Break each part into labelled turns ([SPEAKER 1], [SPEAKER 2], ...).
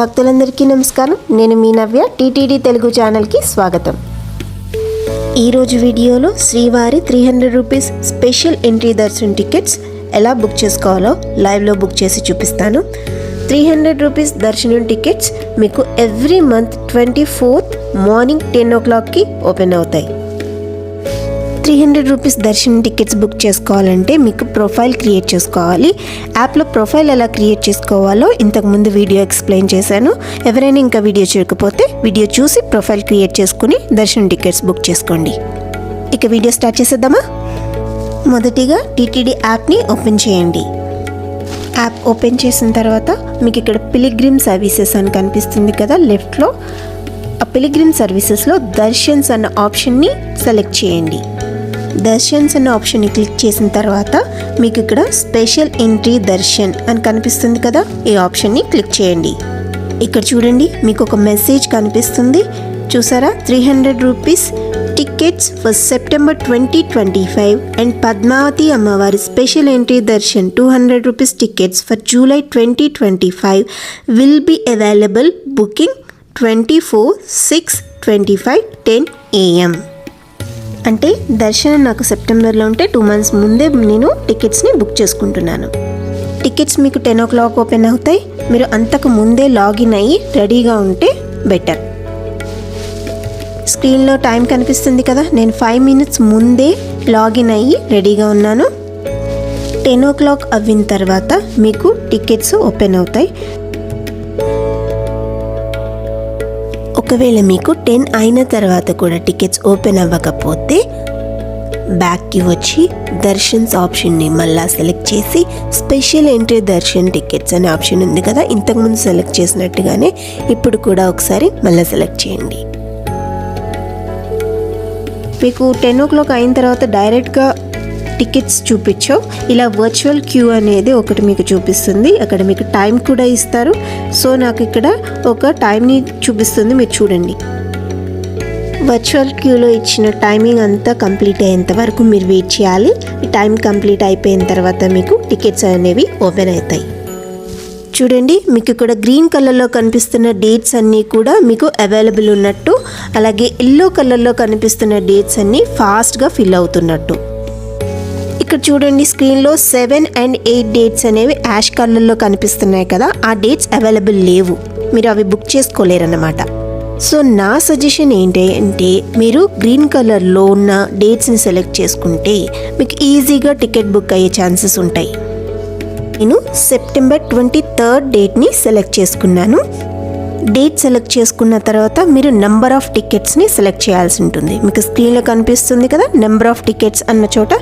[SPEAKER 1] భక్తులందరికీ నమస్కారం. నేను మీ నవ్య. టీటీడీ తెలుగు ఛానల్కి స్వాగతం. ఈరోజు వీడియోలో శ్రీవారి three hundred rupees special entry darshan tickets ఎలా బుక్ చేసుకోవాలో లైవ్లో బుక్ చేసి చూపిస్తాను. త్రీ హండ్రెడ్ రూపీస్ దర్శనం టికెట్స్ మీకు every month twenty fourth morning ten ఓ క్లాక్కి ఓపెన్ అవుతాయి. Three hundred rupees darshan tickets book చేసుకోవాలంటే మీకు ప్రొఫైల్ క్రియేట్ చేసుకోవాలి. యాప్లో ప్రొఫైల్ ఎలా క్రియేట్ చేసుకోవాలో ఇంతకుముందు వీడియో ఎక్స్ప్లెయిన్ చేశాను. ఎవరైనా ఇంకా వీడియో చూడకపోతే వీడియో చూసి ప్రొఫైల్ క్రియేట్ చేసుకుని దర్శనం టికెట్స్ బుక్ చేసుకోండి. ఇక వీడియో స్టార్ట్ చేసేద్దామా? మొదటిగా టీటీడీ యాప్ని ఓపెన్ చేయండి. యాప్ ఓపెన్ చేసిన తర్వాత మీకు ఇక్కడ పిలిగ్రిమ్ సర్వీసెస్ అని కనిపిస్తుంది కదా లెఫ్ట్లో ఆ పిలిగ్రిమ్ సర్వీసెస్లో దర్శన్స్ అన్న ఆప్షన్ని సెలెక్ట్ చేయండి. దర్శన్స్ అన్న ఆప్షన్ని క్లిక్ చేసిన తర్వాత మీకు ఇక్కడ స్పెషల్ ఎంట్రీ దర్శన్ అని కనిపిస్తుంది కదా ఈ ఆప్షన్ని క్లిక్ చేయండి. ఇక్కడ చూడండి మీకు ఒక మెసేజ్ కనిపిస్తుంది. చూసారా? Three hundred rupees tickets for September twenty twenty five and Padmavati అమ్మవారి special entry darshan two hundred rupees tickets for July twenty twenty five will be available booking twenty four six twenty five ten AM అంటే దర్శనం నాకు సెప్టెంబర్లో ఉంటే two months ముందే నేను టికెట్స్ని book చేసుకుంటున్నాను. టికెట్స్ మీకు టెన్ ఓ క్లాక్ ఓపెన్ అవుతాయి. మీరు అంతకు ముందే లాగిన్ అయ్యి రెడీగా ఉంటే బెటర్. స్క్రీన్లో టైం కనిపిస్తుంది కదా నేను ఫైవ్ మినిట్స్ ముందే లాగిన్ అయ్యి రెడీగా ఉన్నాను. టెన్ ఓ క్లాక్ అవ్విన తర్వాత మీకు టికెట్స్ ఓపెన్ అవుతాయి. ఒకవేళ మీకు టెన్ అయిన తర్వాత కూడా టికెట్స్ ఓపెన్ అవ్వకపోతే బ్యాక్కి వచ్చి దర్శన్స్ ఆప్షన్ని మళ్ళా సెలెక్ట్ చేసి స్పెషల్ ఎంట్రీ దర్శన్ టికెట్స్ అనే ఆప్షన్ ఉంది కదా. ఇంతకుముందు సెలెక్ట్ చేసినట్టుగానే ఇప్పుడు కూడా ఒకసారి మళ్ళీ సెలెక్ట్ చేయండి. మీకు టెన్ ఓ క్లాక్ అయిన తర్వాత డైరెక్ట్గా టికెట్స్ చూపించో. ఇలా వర్చువల్ క్యూ అనేది ఒకటి మీకు చూపిస్తుంది. అక్కడ మీకు టైం కూడా ఇస్తారు. సో నాకు ఇక్కడ ఒక టైంని చూపిస్తుంది. మీరు చూడండి. వర్చువల్ క్యూలో ఇచ్చిన టైమింగ్ అంతా కంప్లీట్ అయ్యేంత వరకు మీరు వెయిట్ చేయాలి. ఈ టైం కంప్లీట్ అయిపోయిన తర్వాత మీకు టికెట్స్ అనేవి ఓపెన్ అవుతాయి. చూడండి మీకు ఇక్కడ గ్రీన్ కలర్లో కనిపిస్తున్న డేట్స్ అన్నీ కూడా మీకు అవైలబుల్ ఉన్నట్టు అలాగే ఎల్లో కలర్లో కనిపిస్తున్న డేట్స్ అన్నీ ఫాస్ట్గా ఫిల్ అవుతున్నట్టు. ఇక్కడ చూడండి స్క్రీన్లో సెవెన్ అండ్ ఎయిట్ డేట్స్ అనేవి యాష్ కలర్లో కనిపిస్తున్నాయి కదా ఆ డేట్స్ అవైలబుల్ లేవు. మీరు అవి బుక్ చేసుకోలేరన్నమాట. సో నా సజెషన్ ఏంటి అంటే మీరు గ్రీన్ కలర్లో ఉన్న డేట్స్ని సెలెక్ట్ చేసుకుంటే మీకు ఈజీగా టికెట్ బుక్ అయ్యే ఛాన్సెస్ ఉంటాయి. నేను సెప్టెంబర్ ట్వంటీ థర్డ్ డేట్ని సెలెక్ట్ చేసుకున్నాను. డేట్ సెలెక్ట్ చేసుకున్న తర్వాత మీరు నెంబర్ ఆఫ్ టికెట్స్ని సెలెక్ట్ చేయాల్సి ఉంటుంది. మీకు స్క్రీన్లో కనిపిస్తుంది కదా నెంబర్ ఆఫ్ టికెట్స్ అన్న చోట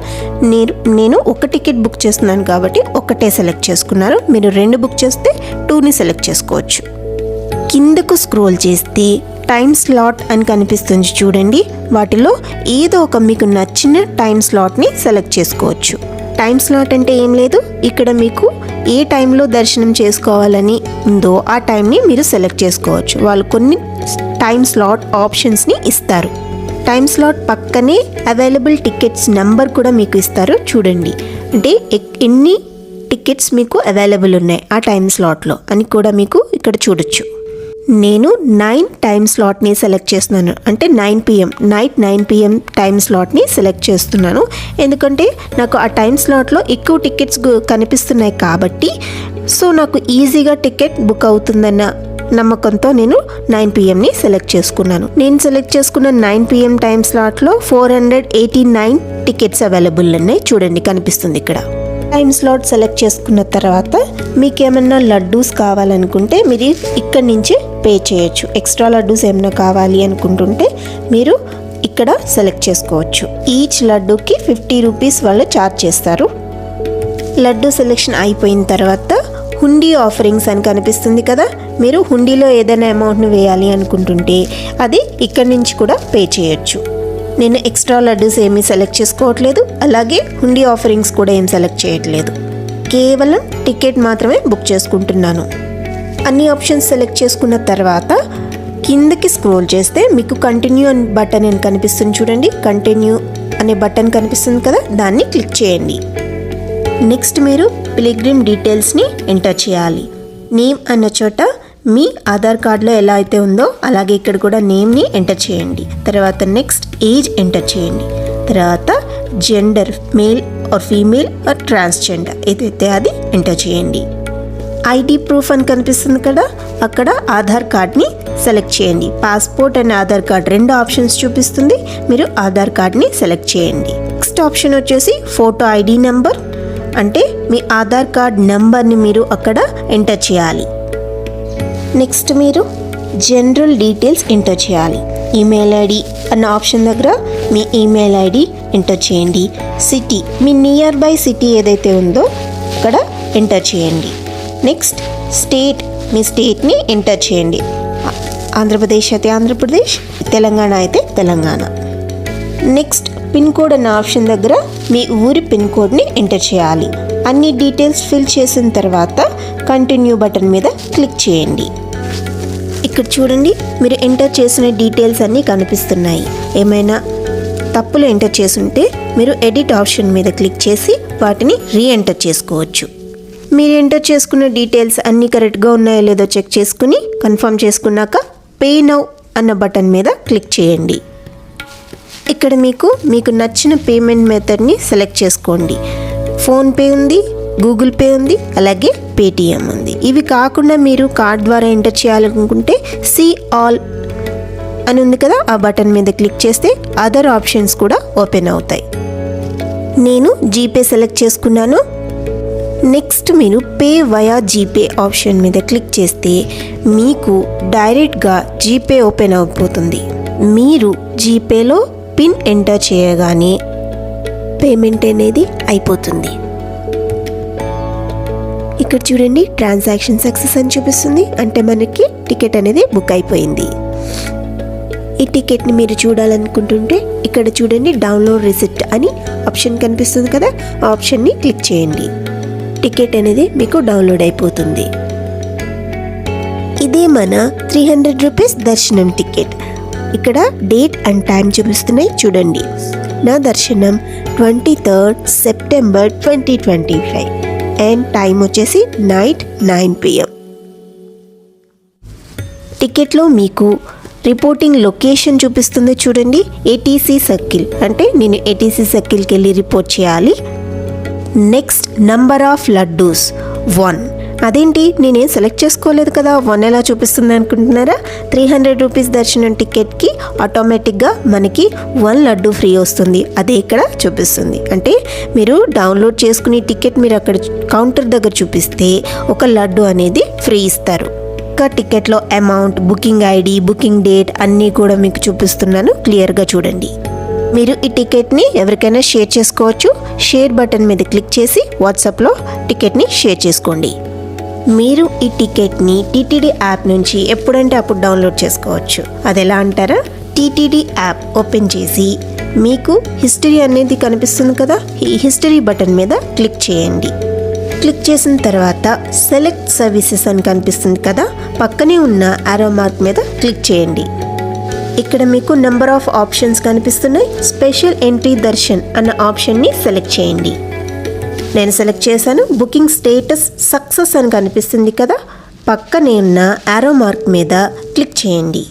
[SPEAKER 1] నేను నేను ఒక టికెట్ బుక్ చేస్తున్నాను కాబట్టి ఒకటే సెలెక్ట్ చేసుకున్నారు. మీరు రెండు బుక్ చేస్తే టూని సెలెక్ట్ చేసుకోవచ్చు. కిందకు స్క్రోల్ చేస్తే టైం స్లాట్ అని కనిపిస్తుంది చూడండి. వాటిలో ఏదో ఒక మీకు నచ్చిన టైం స్లాట్ని సెలెక్ట్ చేసుకోవచ్చు. టైం స్లాట్ అంటే ఏం లేదు. ఇక్కడ మీకు ఏ టైంలో దర్శనం చేసుకోవాలని ఉందో ఆ టైంని మీరు సెలెక్ట్ చేసుకోవచ్చు. వాళ్ళు కొన్ని టైం స్లాట్ ఆప్షన్స్ని ఇస్తారు. టైం స్లాట్ పక్కనే అవైలబుల్ టికెట్స్ నెంబర్ కూడా మీకు ఇస్తారు. చూడండి. అంటే ఎక్- ఎన్ని టికెట్స్ మీకు అవైలబుల్ ఉన్నాయి ఆ టైం స్లాట్లో అని కూడా మీకు ఇక్కడ చూడొచ్చు. నేను నైన్ టైం స్లాట్ని సెలెక్ట్ చేస్తున్నాను. అంటే nine PM night nine PM time స్లాట్ని select చేస్తున్నాను. ఎందుకంటే నాకు ఆ టైం స్లాట్లో ఎక్కువ టికెట్స్ కనిపిస్తున్నాయి కాబట్టి సో నాకు ఈజీగా టికెట్ బుక్ అవుతుందన్న నమ్మకంతో నేను నైన్ పిఎంని సెలెక్ట్ చేసుకున్నాను. నేను సెలెక్ట్ చేసుకున్న nine PM time స్లాట్లో four hundred eighty nine tickets available ఉన్నాయి. చూడండి కనిపిస్తుంది ఇక్కడ. టైం స్లాట్ సెలెక్ట్ చేసుకున్న తర్వాత మీకేమన్నా లడ్డూస్ కావాలనుకుంటే మీరు ఇక్కడి నుంచి పే చేయొచ్చు. ఎక్స్ట్రా లడ్డూస్ ఏమైనా కావాలి అనుకుంటుంటే మీరు ఇక్కడ సెలెక్ట్ చేసుకోవచ్చు. ఈచ్ లడ్డూకి ఫిఫ్టీ రూపీస్ వాళ్ళు ఛార్జ్ చేస్తారు. లడ్డు సెలెక్షన్ అయిపోయిన తర్వాత హుండీ ఆఫరింగ్స్ అని కనిపిస్తుంది కదా మీరు హుండీలో ఏదైనా అమౌంట్ని వేయాలి అనుకుంటుంటే అది ఇక్కడి నుంచి కూడా పే చేయొచ్చు. నేను ఎక్స్ట్రా లడ్డూస్ ఏమీ సెలెక్ట్ చేసుకోవట్లేదు అలాగే హుండీ ఆఫరింగ్స్ కూడా ఏం సెలెక్ట్ చేయట్లేదు. కేవలం టికెట్ మాత్రమే బుక్ చేసుకుంటున్నాను. అన్ని ఆప్షన్స్ సెలెక్ట్ చేసుకున్న తర్వాత కిందకి స్క్రోల్ చేస్తే మీకు కంటిన్యూ అని బటన్ అని కనిపిస్తుంది చూడండి. కంటిన్యూ అనే బటన్ కనిపిస్తుంది కదా దాన్ని క్లిక్ చేయండి. నెక్స్ట్ మీరు పిలిగ్రిమ్ డీటెయిల్స్ని ఎంటర్ చేయాలి. నేమ్ అన్న చోట మీ ఆధార్ కార్డులో ఎలా అయితే ఉందో అలాగే ఇక్కడ కూడా నేమ్ని ఎంటర్ చేయండి. తర్వాత నెక్స్ట్ ఏజ్ ఎంటర్ చేయండి. తర్వాత gender male or female or transgender ఏదైతే అది ఎంటర్ చేయండి. ఐడి ప్రూఫ్ అని కనిపిస్తుంది కదా అక్కడ ఆధార్ కార్డ్ని సెలెక్ట్ చేయండి. పాస్పోర్ట్ అండ్ ఆధార్ కార్డ్ రెండు ఆప్షన్స్ చూపిస్తుంది. మీరు ఆధార్ కార్డ్ని సెలెక్ట్ చేయండి. నెక్స్ట్ ఆప్షన్ వచ్చేసి ఫోటో ఐడి నెంబర్. అంటే మీ ఆధార్ కార్డ్ నెంబర్ని మీరు అక్కడ ఎంటర్ చేయాలి. నెక్స్ట్ మీరు జనరల్ డీటెయిల్స్ ఎంటర్ చేయాలి. ఈమెయిల్ ఐడి అన్న ఆప్షన్ దగ్గర మీ ఈమెయిల్ ఐడి ఎంటర్ చేయండి. సిటీ మీ నియర్ బై సిటీ ఏదైతే ఉందో అక్కడ ఎంటర్ చేయండి. నెక్స్ట్ స్టేట్ మీ స్టేట్ని ఎంటర్ చేయండి. ఆంధ్రప్రదేశ్ అయితే ఆంధ్రప్రదేశ్ తెలంగాణ అయితే తెలంగాణ. నెక్స్ట్ పిన్ కోడ్ అన్న ఆప్షన్ దగ్గర మీ ఊరి పిన్ కోడ్ని ఎంటర్ చేయాలి. అన్ని డీటెయిల్స్ ఫిల్ చేసిన తర్వాత కంటిన్యూ బటన్ మీద క్లిక్ చేయండి. ఇక్కడ చూడండి మీరు ఎంటర్ చేసిన డీటెయిల్స్ అన్నీ కనిపిస్తున్నాయి. ఏమైనా తప్పులు ఎంటర్ చేసుంటే మీరు ఎడిట్ ఆప్షన్ మీద క్లిక్ చేసి వాటిని రీ ఎంటర్ చేసుకోవచ్చు. మీరు ఎంటర్ చేసుకున్న డీటెయిల్స్ అన్నీ కరెక్ట్గా ఉన్నాయో లేదో చెక్ చేసుకుని కన్ఫర్మ్ చేసుకున్నాక పే నౌ అన్న బటన్ మీద క్లిక్ చేయండి. ఇక్కడ మీకు మీకు నచ్చిన పేమెంట్ మెథడ్ని సెలెక్ట్ చేసుకోండి. ఫోన్పే ఉంది గూగుల్ పే ఉంది అలాగే పేటిఎం ఉంది. ఇవి కాకుండా మీరు కార్డ్ ద్వారా ఎంటర్ చేయాలనుకుంటే సి ఆల్ అని ఉంది కదా ఆ బటన్ మీద క్లిక్ చేస్తే అదర్ ఆప్షన్స్ కూడా ఓపెన్ అవుతాయి. నేను జీపే సెలెక్ట్ చేసుకున్నాను. నెక్స్ట్ మీరు పే వయా జీపే ఆప్షన్ మీద క్లిక్ చేస్తే మీకు డైరెక్ట్గా జీపే ఓపెన్ అయిపోతుంది మీరు జీపేలో పిన్ ఎంటర్ చేయగానే పేమెంట్ అనేది అయిపోతుంది. ఇక్కడ చూడండి ట్రాన్సాక్షన్ సక్సెస్ అని చూపిస్తుంది. అంటే మనకి టికెట్ అనేది బుక్ అయిపోయింది. ఈ టికెట్ని మీరు చూడాలనుకుంటుంటే ఇక్కడ చూడండి డౌన్లోడ్ రిసిప్ట్ అని ఆప్షన్ కనిపిస్తుంది కదా ఆ ఆప్షన్ని క్లిక్ చేయండి. టికెట్ అనేది మీకు డౌన్లోడ్ అయిపోతుంది. ఇదే మన త్రీ హండ్రెడ్ రూపీస్ దర్శనం టికెట్. ఇక్కడ డేట్ అండ్ టైం చూపిస్తున్నాయి చూడండి. నా దర్శనం twenty third September twenty twenty five and time వచ్చేసి నైట్ నైన్ పిఎం టికెట్లో మీకు రిపోర్టింగ్ లొకేషన్ చూపిస్తుంది చూడండి. ఏటీసీ సర్కిల్ అంటే నేను ఏటీసీ సర్కిల్కి వెళ్ళి రిపోర్ట్ చేయాలి. Next number of laddus. One. అదేంటి? నేనేం సెలెక్ట్ చేసుకోలేదు కదా. వన్ ఎలా చూపిస్తుంది అనుకుంటున్నారా? త్రీ హండ్రెడ్ రూపీస్ దర్శనం టికెట్కి ఆటోమేటిక్గా మనకి వన్ లడ్డు ఫ్రీ వస్తుంది. అదే ఇక్కడ చూపిస్తుంది. అంటే మీరు డౌన్లోడ్ చేసుకుని టికెట్ మీరు అక్కడ కౌంటర్ దగ్గర చూపిస్తే ఒక లడ్డు అనేది ఫ్రీ ఇస్తారు. ఇంకా టికెట్లో amount booking ID booking date అన్నీ కూడా మీకు చూపిస్తున్నాను. క్లియర్గా చూడండి. మీరు ఈ టికెట్ని ఎవరికైనా షేర్ చేసుకోవచ్చు. షేర్ బటన్ మీద క్లిక్ చేసి వాట్సాప్లో టికెట్ని షేర్ చేసుకోండి. మీరు ఈ టికెట్ని టీటీడీ యాప్ నుంచి ఎప్పుడంటే అప్పుడు డౌన్లోడ్ చేసుకోవచ్చు. అది ఎలా అంటారా? టీటీడీ యాప్ ఓపెన్ చేసి మీకు హిస్టరీ అనేది కనిపిస్తుంది కదా? ఈ హిస్టరీ బటన్ మీద క్లిక్ చేయండి. క్లిక్ చేసిన తర్వాత సెలెక్ట్ సర్వీసెస్ అని కనిపిస్తుంది కదా? పక్కనే ఉన్న ఆరో మార్క్ మీద క్లిక్ చేయండి. ఇక్కడ మీకు నెంబర్ ఆఫ్ ఆప్షన్స్ కనిపిస్తున్నాయి. స్పెషల్ ఎంట్రీ దర్శన్ అన్న ఆప్షన్ని సెలెక్ట్ చేయండి. నేను సెలెక్ట్ చేశాను. బుకింగ్ స్టేటస్ సక్సెస్ అని కనిపిస్తుంది కదా. పక్కనే ఉన్న యారో మార్క్ మీద క్లిక్ చేయండి.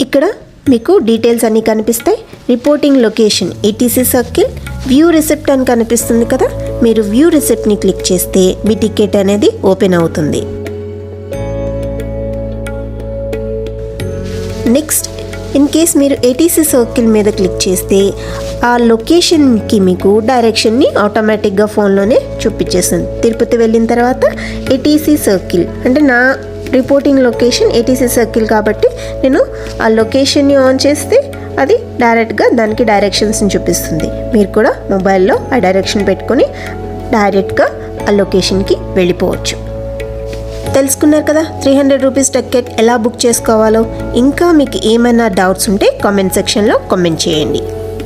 [SPEAKER 1] ఇక్కడ మీకు డీటెయిల్స్ అన్నీ కనిపిస్తాయి. Reporting location ETC circle view receipt అని కనిపిస్తుంది కదా. మీరు వ్యూ రిసిప్ట్ని క్లిక్ చేస్తే మీ టికెట్ అనేది ఓపెన్ అవుతుంది. నెక్స్ట్ ఇన్ కేస్ మీరు ఏటీసీ సర్కిల్ మీద క్లిక్ చేస్తే ఆ లొకేషన్కి మీకు డైరెక్షన్ని ఆటోమేటిక్గా ఫోన్లోనే చూపించేస్తుంది. తిరుపతి వెళ్ళిన తర్వాత ఏటీసీ సర్కిల్ అంటే నా రిపోర్టింగ్ లొకేషన్ ఏటీసీ సర్కిల్ కాబట్టి నేను ఆ లొకేషన్ని ఆన్ చేస్తే అది డైరెక్ట్గా దానికి డైరెక్షన్స్ని చూపిస్తుంది. మీరు కూడా మొబైల్లో ఆ డైరెక్షన్ పెట్టుకొని డైరెక్ట్గా ఆ లొకేషన్కి వెళ్ళిపోవచ్చు. తెలుసుకున్నారు కదా? త్రీ హండ్రెడ్ రూపీస్ టికెట్ ఎలా బుక్ చేసుకోవాలో? ఇంకా మీకు ఏమైనా డౌట్స్ ఉంటే కామెంట్ సెక్షన్లో కామెంట్ చేయండి.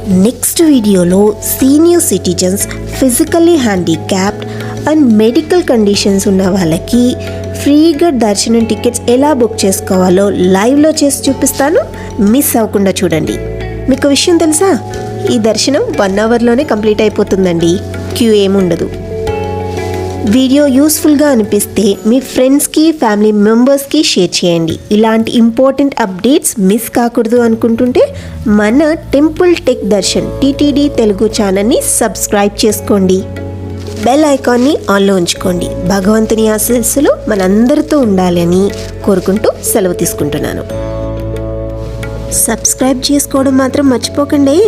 [SPEAKER 1] నెక్స్ట్ వీడియోలో senior citizens physically handicapped and medical conditions ఉన్న వాళ్ళకి ఫ్రీగా దర్శనం టికెట్స్ ఎలా బుక్ చేసుకోవాలో లైవ్లో చేసి చూపిస్తాను. మిస్ అవ్వకుండా చూడండి. మీకు విషయం తెలుసా? ఈ దర్శనం వన్ అవర్లోనే కంప్లీట్ అయిపోతుందండి. క్యూ ఏముండదు. వీడియో యూస్ఫుల్గా అనిపిస్తే మీ ఫ్రెండ్స్కి ఫ్యామిలీ మెంబర్స్కి షేర్ చేయండి. ఇలాంటి ఇంపార్టెంట్ అప్డేట్స్ మిస్ కాకూడదు అనుకుంటుంటే మన temple tech darshan TTD Telugu ఛానల్ని సబ్స్క్రైబ్ చేసుకోండి. బెల్ ఐకాన్ని ఆన్లో ఉంచుకోండి. భగవంతుని ఆశీస్సులు మనందరితో ఉండాలని కోరుకుంటూ సెలవు తీసుకుంటున్నాను. సబ్స్క్రైబ్ చేసుకోవడం మాత్రం మర్చిపోకండి.